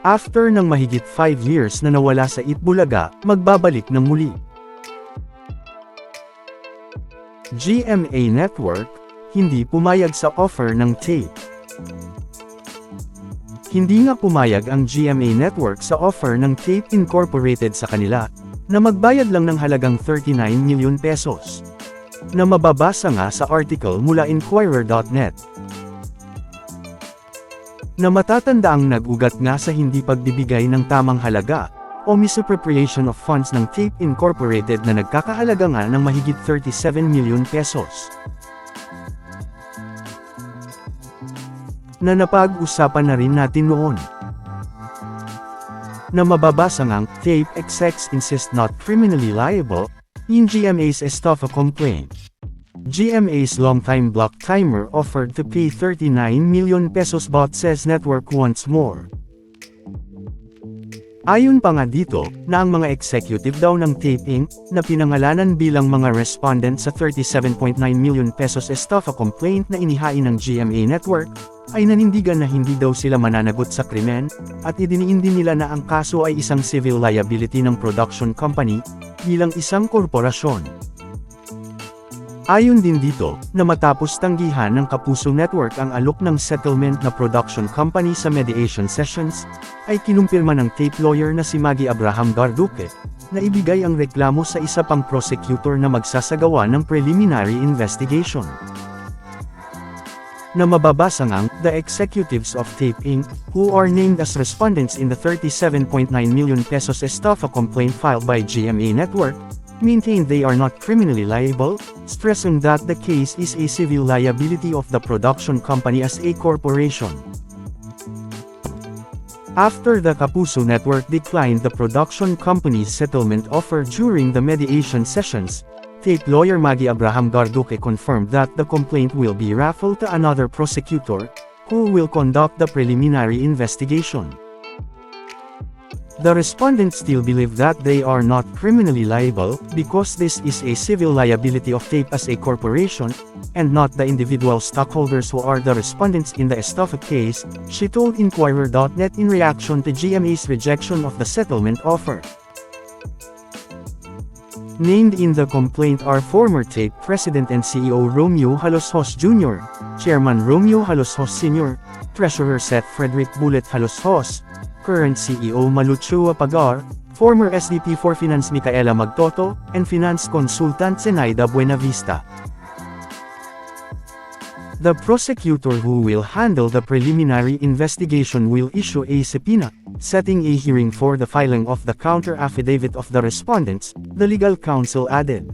After ng mahigit 5 years na nawala sa Itbulaga, magbabalik ng muli. GMA Network, hindi pumayag sa offer ng tape. Hindi nga pumayag ang GMA Network sa offer ng Tape Incorporated sa kanila, na magbayad lang ng halagang 39 milyon pesos. Na mababasa nga sa article mula Inquirer.net. Na matatanda ang nag-ugat nga sa hindi pagbibigay ng tamang halaga, o misappropriation of funds ng Tape Incorporated na nagkakahalaga nga ng mahigit 37 milyon pesos. na napag-usapan na rin natin noon. Na mababasa ngang, tape execs insist not criminally liable, in GMA's Estafa complaint. GMA's longtime block timer offered to pay 39 million pesos but says network wants more. Ayon pa nga dito, na ang mga executive daw ng Tape Inc., na pinangalanan bilang mga respondent sa 37.9 million pesos estafa complaint na inihain ng GMA Network, ay nanindigan na hindi daw sila mananagot sa krimen, at idiniin din nila na ang kaso ay isang civil liability ng production company, bilang isang korporasyon. Ayon din dito, na matapos tanggihan ng Kapuso Network ang alok ng settlement na production company sa mediation sessions, ay kinumpirma ng tape lawyer na si Maggie Abraham Garduque, na ibigay ang reklamo sa isa pang prosecutor na magsasagawa ng preliminary investigation. Na mababasa ngang, the executives of Tape Inc., who are named as respondents in the 37.9 million pesos estafa complaint filed by GMA Network, maintain they are not criminally liable, stressing that the case is a civil liability of the production company as a corporation. After the Kapuso Network declined the production company's settlement offer during the mediation sessions, Tape lawyer Maggie Abraham Garduque confirmed that the complaint will be raffled to another prosecutor, who will conduct the preliminary investigation. The respondents still believe that they are not criminally liable, because this is a civil liability of TAPE as a corporation, and not the individual stockholders who are the respondents in the Estafa case, she told Inquirer.net in reaction to GMA's rejection of the settlement offer. Named in the complaint are former TAPE President and CEO Romeo Haloshos Jr., Chairman Romeo Haloshos Sr., Treasurer Seth Frederick Bullet Haloshos, current CEO Maluchua Pagar, former SVP for Finance Micaela Magtoto, and Finance Consultant Zenaida Buenavista. The prosecutor who will handle the preliminary investigation will issue a subpoena, setting a hearing for the filing of the counter affidavit of the respondents, the legal counsel added.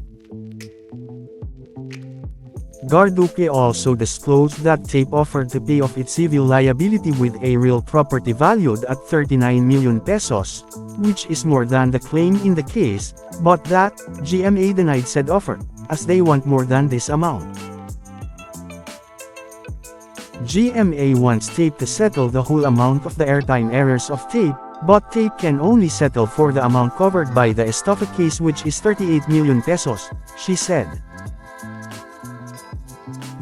Garduque also disclosed that TAPE offered to pay off its civil liability with a real property valued at 39 million pesos, which is more than the claim in the case, but that, GMA denied said offer, as they want more than this amount. GMA wants TAPE to settle the whole amount of the airtime errors of TAPE, but TAPE can only settle for the amount covered by the Estafa case which is 38 million pesos, she said.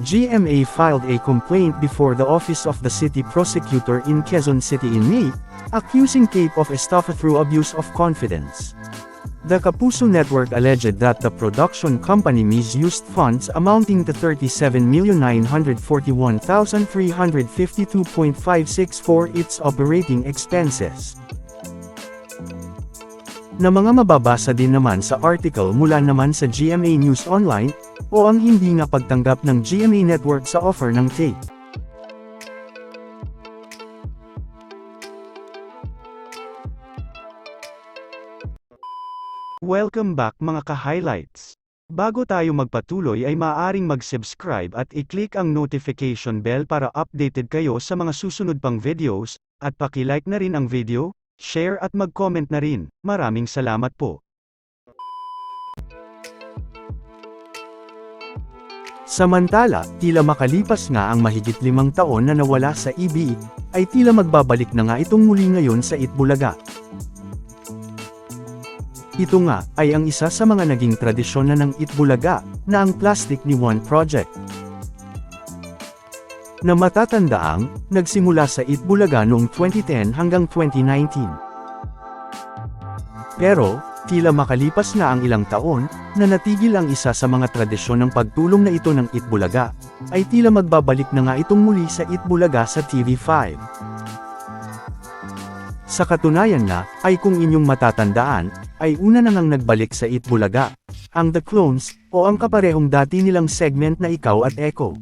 GMA filed a complaint before the Office of the City Prosecutor in Quezon City in May, accusing Cape of estafa through abuse of confidence. The Kapuso network alleged that the production company misused funds amounting to 37,941,352.56 for its operating expenses. Na mga mababasa din naman sa article mula naman sa GMA News Online, o ang hindi nga pagtanggap ng GMA Network sa offer ng tape. Welcome back mga ka-highlights. Bago tayo magpatuloy ay maaaring mag-subscribe at i-click ang notification bell para updated kayo sa mga susunod pang videos, at paki-like na rin ang video, share at mag-comment na rin. Maraming salamat po. Samantala, tila makalipas nga ang mahigit limang taon na nawala sa EB, ay tila magbabalik na nga itong muli ngayon sa Itbulaga. Ito nga, ay ang isa sa mga naging tradisyon na ng Itbulaga, na ang Plastic ni One Project. na matatandaang, nagsimula sa Itbulaga noong 2010 hanggang 2019. Pero, tila makalipas na ang ilang taon, na natigil ang isa sa mga tradisyon ng pagtulong na ito ng Itbulaga, ay tila magbabalik na nga itong muli sa Itbulaga sa TV5. Sa katunayan na, ay kung inyong matatandaan, ay una na ngang nagbalik sa Itbulaga, ang The Clones, o ang kaparehong dati nilang segment na Ikaw at Echo.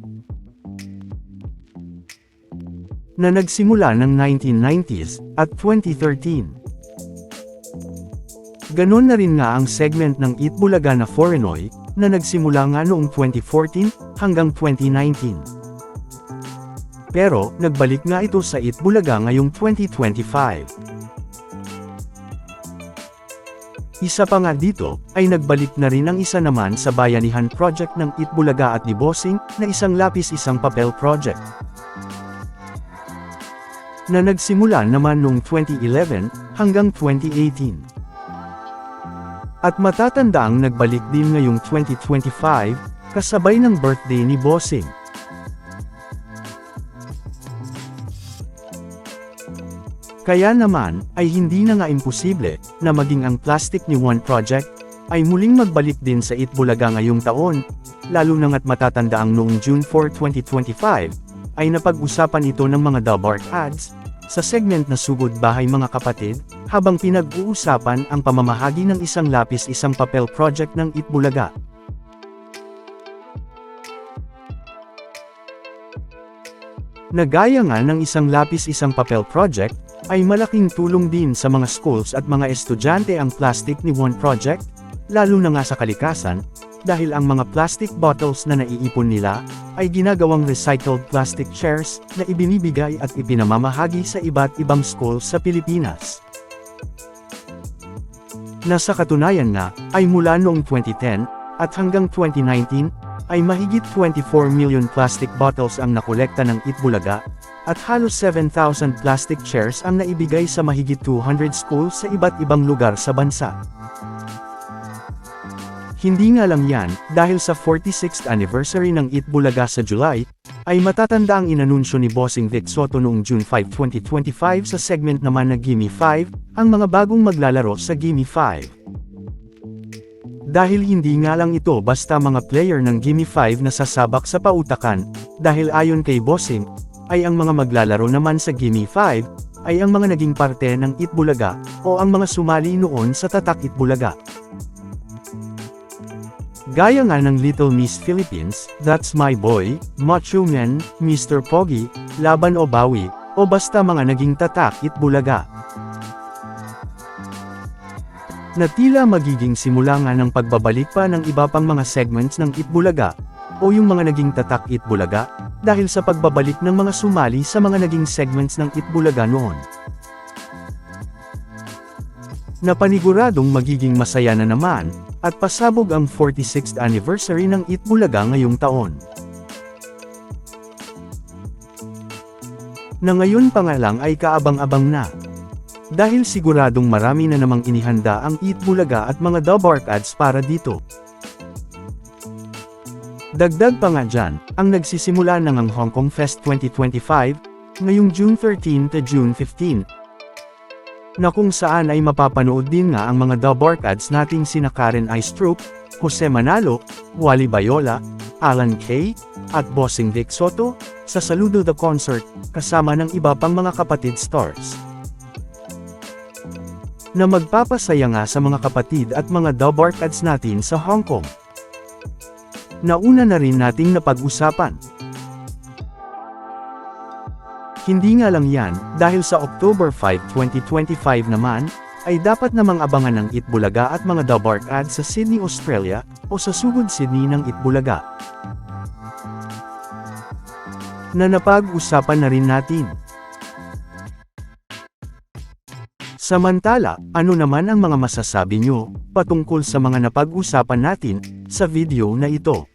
Na nagsimula ng 1990s, at 2013. Ganon na rin nga ang segment ng Itbulaga na Foreignoy, na nagsimula nga noong 2014, hanggang 2019. Pero, nagbalik nga ito sa Itbulaga ngayong 2025. Isa pa nga dito, ay nagbalik na rin ang isa naman sa Bayanihan Project ng Itbulaga at ni Bossing, na isang lapis isang papel project. Na nagsimula naman noong 2011, hanggang 2018. At matatandaang nagbalik din ngayong 2025, kasabay ng birthday ni Bossing. Kaya naman, ay hindi na nga imposible, na maging ang plastic ni One Project, ay muling magbalik din sa Itbulaga ngayong taon, lalo na nga't matatandaang noong June 4, 2025, ay napag-usapan ito ng mga Dalbark ads, sa segment na Sugod Bahay Mga Kapatid, habang pinag-uusapan ang pamamahagi ng isang lapis isang papel project ng Itbulaga. Nagaya nga ng isang lapis isang papel project, ay malaking tulong din sa mga schools at mga estudyante ang plastic ni One Project, lalo na nga sa kalikasan, dahil ang mga plastic bottles na naiipon nila, ay ginagawang recycled plastic chairs, na ibinibigay at ipinamamahagi sa iba't ibang schools sa Pilipinas. Nasa katunayan nga, ay mula noong 2010, at hanggang 2019, ay mahigit 24 million plastic bottles ang nakolekta ng Itbulaga, at halos 7,000 plastic chairs ang naibigay sa mahigit 200 schools sa iba't ibang lugar sa bansa. Hindi nga lang yan, dahil sa 46th anniversary ng Itbulaga sa July, ay matatanda ang inanunsyo ni Bossing Vic Soto noong June 5, 2025 sa segment naman na Gimme 5, ang mga bagong maglalaro sa Gimme 5. Dahil hindi nga lang ito basta mga player ng Gimme 5 na sasabak sa pautakan, dahil ayon kay Bossing, ay ang mga maglalaro naman sa Gimme 5, ay ang mga naging parte ng Itbulaga, o ang mga sumali noon sa Tatak Itbulaga. Gaya nga ng Little Miss Philippines, That's My Boy, Macho Man, Mr. Pogi, Laban o Bawi, o basta mga naging Tatak Itbulaga. Na tila magiging simula nga ng pagbabalik pa ng iba pang mga segments ng Itbulaga, o yung mga naging Tatak Itbulaga, dahil sa pagbabalik ng mga sumali sa mga naging segments ng Itbulaga noon. Napaniguradong magiging masaya na naman, at pasabog ang 46th anniversary ng Itbulaga ngayong taon. Na ngayon pa nga lang ay kaabang-abang na. Dahil siguradong marami na namang inihanda ang Itbulaga at mga Dubark ads para dito. Dagdag pa nga dyan, ang nagsisimula ng ang Hong Kong Fest 2025, ngayong June 13 to June 15, na kung saan ay mapapanood din nga ang mga Dubark ads nating sina Karen Istrup, Jose Manalo, Wally Bayola, Alan Kay, at Bossing Vic Soto, sa Saludo the Concert, kasama ng iba pang mga kapatid stars. Na magpapasaya nga sa mga kapatid at mga Dubark ads natin sa Hong Kong. Nauna na rin nating napag-usapan. Hindi nga lang yan, dahil sa October 5, 2025 naman, ay dapat namang abangan ng Itbulaga at mga Dubark ads sa Sydney, Australia, o sa Sugod Sydney ng Itbulaga. Na napag-usapan na rin natin. Samantala, ano naman ang mga masasabi nyo, patungkol sa mga napag-usapan natin, sa video na ito?